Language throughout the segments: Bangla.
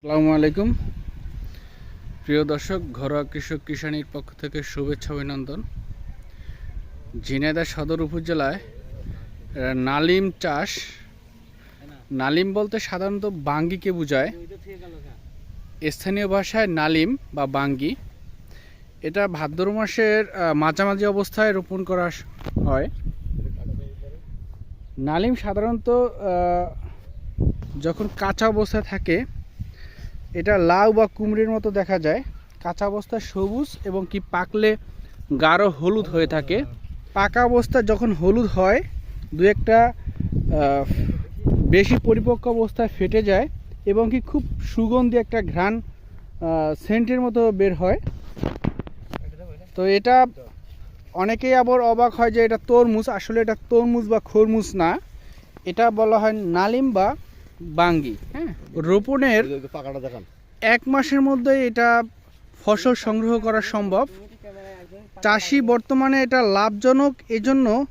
আসসালামু আলাইকুম। প্রিয় দর্শক, ঘরোয়া কৃষক কিষানির পক্ষ থেকে শুভেচ্ছা অভিনন্দন। ঝিনাইদহ সদর উপজেলায় নালিম চাষ, নালিম বলতে সাধারণত বাঙ্গিকে বোঝায়। স্থানীয় ভাষায় নালিম বা বাঙ্গি। এটা ভাদ্র মাসের মাঝামাঝি অবস্থায় রোপণ করা হয়। নালিম সাধারণত যখন কাঁচা অবস্থায় থাকে এটা লাউ বা কুমড়ির মতো দেখা যায়। কাঁচা অবস্থায় সবুজ এবং কি পাকলে গাঢ় হলুদ হয়ে থাকে। পাকা অবস্থা যখন হলুদ হয়, দু একটা বেশি পরিপক্ক অবস্থায় ফেটে যায় এবং কি খুব সুগন্ধি একটা ঘ্রাণ সেন্টের মতো বের হয়। তো এটা অনেকেই আবার অবাক হয় যে এটা তরমুজ। আসলে এটা তরমুজ বা খরমুজ না। এটা বলা হয় নালিম বা বাঙ্গি। হ্যাঁ। রোপণের পাকাটা দেখান। এক মাসের মধ্যে এটা ফসল সংগ্রহ করা সম্ভব। চাষি বর্তমানে এটা লাভজনক এজন্য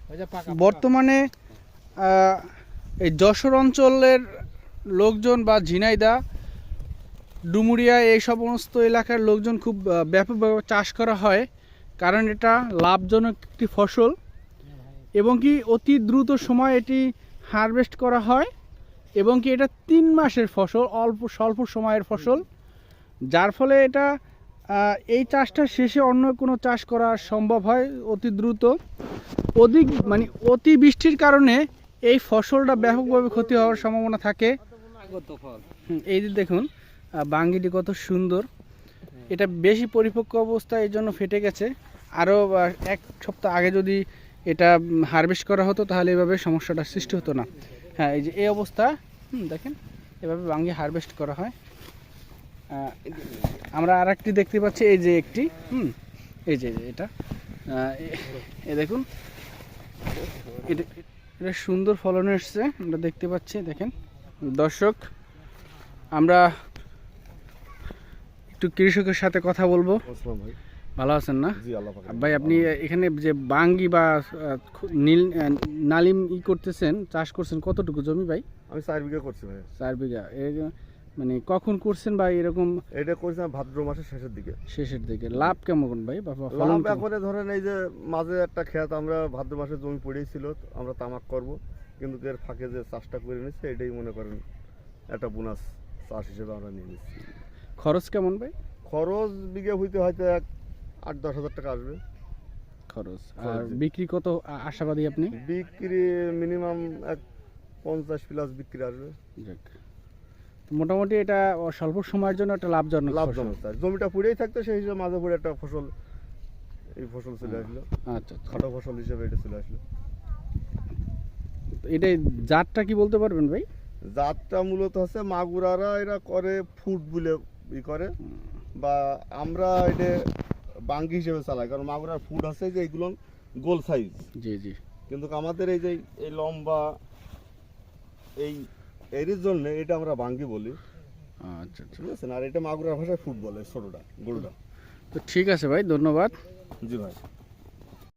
বর্তমানে এই যশোর অঞ্চলের লোকজন বা ঝিনাইদা ডুমুরিয়া এই সমস্ত এলাকার লোকজন খুব ব্যাপকভাবে চাষ করা হয়। কারণ এটা লাভজনক একটি ফসল। এবং কি অতি দ্রুত সময় এটি হারভেস্ট করা হয়। এবং কি এটা তিন মাসের ফসল, অল্প, স্বল্প সময়ের ফসল। যার ফলে এটা এই চাষটা শেষে অন্য কোনো চাষ করা সম্ভব হয় অতি দ্রুত। অধিক মানে অতি বৃষ্টির কারণে এই ফসলটা ব্যাপকভাবে ক্ষতি হওয়ার সম্ভাবনা থাকে। এই যে দেখুন বাঙ্গিটি কত সুন্দর। এটা বেশি পরিপক্ক অবস্থায় এই জন্য ফেটে গেছে। আরও এক সপ্তাহ আগে যদি এটা হারভেস্ট করা হতো, তাহলে এভাবে সমস্যাটা সৃষ্টি হতো না। হ্যাঁ এই যে এই অবস্থা হুম, দেখেন এভাবে বাঙ্গি হারভেস্ট করা হয়। আমরা আর একটি দেখতে পাচ্ছি এই যে একটি হুম এই যে এটা। এ- দেখুন এটা সুন্দর ফলন এসছে আমরা দেখতে পাচ্ছি দেখেন। দর্শক আমরা একটু কৃষকের সাথে কথা বলব। ভালো আছেন না? ভাই আপনি এখানে যে বাঙ্গি বা নীল নালিম ই করতেছেন চাষ করছেন কতটুকু জমি ভাই? আমি চার বিঘা করছি ভাই। চার বিঘা। মানে কখন করছেন বা এরকম? এটা করছেন ভাদ্র মাসের শেষের দিকে। শেষের দিকে। লাভ কেমন ভাই? লাভ কেমন? ধরেন এই যে মাঝে একটা খেত আমরা ভাদ্র মাসের জমি পড়েই ছিল আমরা তামাক করব। কিন্তু এর ফাঁকে যে চাষটা করে নিচ্ছে এটাই মনে করেন একটা বোনাস চাষ হিসেবে আমরা নিয়ে নিচ্ছি। খরচ কেমন ভাই? খরচ বিঘে হইতে হয়তো এক আট দশ হাজার টাকা আসবে। খরচ। আর বিক্রি কত আশাবাদী আপনি? বিক্রি মিনিমাম এক পঞ্চাশ প্লাস বিক্রি আসবে। মোটামুটি এটা স্বল্প সময়ের জন্য একটা লাভজনক। লাভজনক চাষ জমিটা পুড়েই থাকতো সেই হিসেবে মাঝে পড়ে একটা ফসল এই ফসল চলে আসলো। আচ্ছা আচ্ছা। খাটো ফসল হিসেবে এটা চলে আসলো। তো এটাই জাতটা কি বলতে পারবেন ভাই? জাতটা মূলত হচ্ছে মাগুরারা এরা করে ফুট বলে ই করে। বা আমরা এটা বাঙ্গি হিসেবে চালায়। কারণ মাগুরার ফুড আছে যে এইগুলো গোল সাইজ জি জি। কিন্তু আমাদের এই যে এই লম্বা এই এর জন্য এটা আমরা বাঙ্গি বলি। আচ্ছা আচ্ছা। ঠিক আছে? আর এটা মাগুরার ভাষায় ফুড বলে ছোটটা গোলটা তো ঠিক আছে ভাই ধন্যবাদ। জি ভাই।